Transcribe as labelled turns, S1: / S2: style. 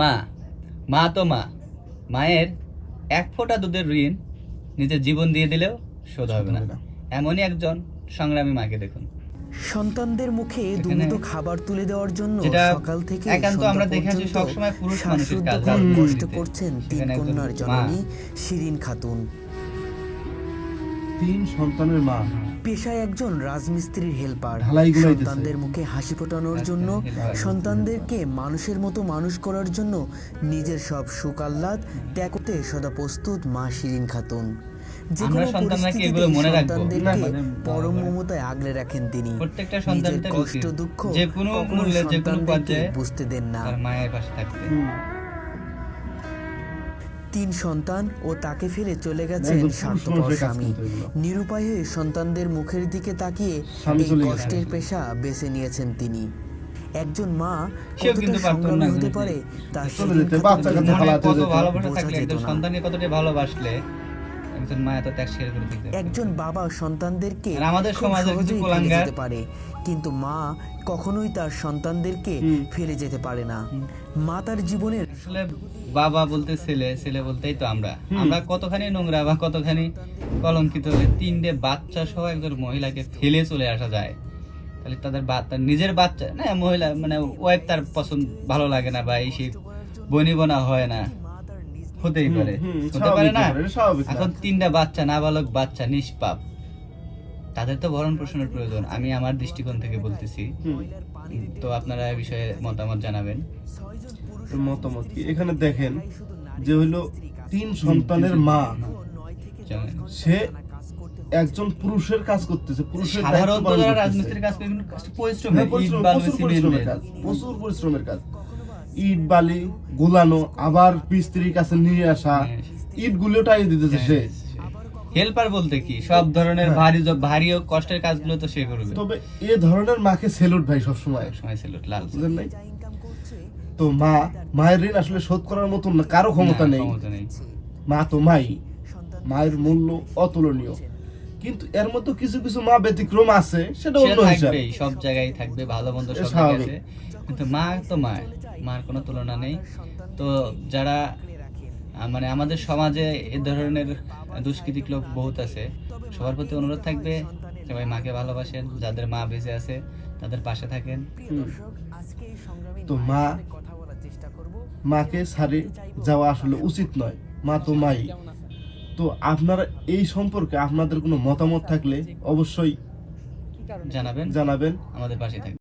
S1: মা মা তো মা। মায়ের এক ফোঁটা দুধের ঋণ নিজের জীবন দিয়ে দিলেও শোধ হবে না। এমনই একজন সংগ্রামী মাকে দেখুন।
S2: সন্তানদের মুখে
S1: দুধ
S2: দুমুঠো খাবার তুলে দেওয়ার জন্য সকাল থেকে
S1: একান্ত আমরা দেখে
S2: পর্যন্ত
S1: সবসময় পুরুষ মানুষের কাজ,
S2: কষ্ট করছেন তিন কন্যার। জননী শিরিন খাতুন।
S3: তিন সন্তানের মা।
S2: পেশায় একজন রাজমিস্ত্রির হেল্পার সন্তানদের মুখে হাসি ফোটানোর জন্য সন্তানদেরকে মানুষের মতো মানুষ করার জন্য নিজের সব সুখ আহ্লাদ ত্যাগ করতে সদা প্রস্তুত মা শিরিন খাতুন। যে কোনো পরিস্থিতিতে
S1: এগুলো মনে রাখব?
S2: সন্তানদেরকে
S3: মানে
S2: পরম মমতায় আগলে রাখেন তিনি। নিজের কষ্ট দুঃখ।
S1: যে
S2: কখনো সন্তানদেরকে বুঝতে দেন না।
S1: মায়ের পাশে থাকতে।
S2: তিন সন্তান ও তাকে ফেলে চলে গেছেন স্বার্থপর স্বামী। নিরুপায় হয়ে সন্তানদের মুখের দিকে তাকিয়ে এই কষ্টের পেশা বেছে নিয়েছেন তিনি। একজন মা কতটা সংগ্রামী হতে পারে তা
S1: ভালোবাসা
S2: বোঝা যেত। না।
S1: সন্তানকে কতটা ভালোবাসলে একজন মা এত ত্যাগ স্বীকার করে দিতে
S2: একজন বাবা সন্তানদেরকে
S1: আমাদের সমাজের কিছু
S2: ফেলে পারে। কিন্তু মা কখনোই তার সন্তানদেরকে ফেলে যেতে পারে না। মা তার জীবনের
S1: আসলে বাবা বলতে ছেলে ছেলে বলতেই তো আমরা। আমরা কতখানি নোংরা বা কতখানি কলঙ্কিত হলে তিনটে বাচ্চা সহ একজন মহিলাকে ফেলে চলে আসা যায়। তাহলে তাদের বাচ্চা নিজের বাচ্চা না মহিলা মানে ওয়াইফ তার পছন্দ ভালো লাগে না বা এই সেই বনিবনা হয় না। হতেই পারে। হতে পারে না। এখন তিনটা বাচ্চা নাবালক বাচ্চা নিষ্পাপ। তাদের তো ভরণ পোষণের প্রয়োজন আমি আমার দৃষ্টিকোণ থেকে বলতেছি। তো আপনারা এই বিষয়ে মতামত জানাবেন।
S3: মতামত কি? এখানে দেখেন যে হইল তিন সন্তানের মা সে একজন পুরুষের কাজ করতেছে পুরুষের
S1: সাধারণত যারা রাজমিস্ত্রির কাজ করে কিন্তু
S3: হ্যাঁ,
S1: সিমেন্ট
S3: পরিশ্রমের কাজ প্রচুর পরিশ্রমের কাজ। ইট বালি গুলানো আবার মিস্ত্রির কাছে নিয়ে আসা
S1: হ্যাঁ।
S3: ইটগুলো টাইয়ে দিতেছে সে।
S1: হেল্পার বলতে কি? সব ধরনের
S3: হ্যাঁ।
S1: ভারী ভারী ও কষ্টের কাজগুলো তো সে করবে।
S3: তবে এ ধরনের মাকে সেলুট ভাই সবসময়।
S1: সময় ছিল লাল
S3: বুঝলেন নাই? তো মা মায়ের ঋণ আসলে শোধ করার মতন না কারও ক্ষমতা নেই। মা তো মাই। মায়ের মূল্য অতুলনীয়। কিন্তু এর মধ্যে কিছু কিছু মা ব্যতিক্রম আছে সেটা অন্য হিসাব।
S1: সব জায়গায় থাকবে ভালো মন্দ সব আছে। কিন্তু মা তো মা মার কোনো তুলনা নেই। তো যারা মানে আমাদের সমাজে এ ধরনের দুষ্কৃতিক লোক বহুত আছে। সবার প্রতি অনুরোধ থাকবে সবাই মাকে ভালোবাসেন যাদের মা বেঁচে আছে তাদের পাশে থাকেন।
S3: তো মা মাকে ছাড়ে যাওয়া আসলে উচিত নয়। মা তো মাই। তো আপনারা এই সম্পর্কে আপনাদের কোনো মতামত থাকলে অবশ্যই
S1: জানাবেন।
S3: জানাবেন।
S1: আমাদের পাশে থাকবেন।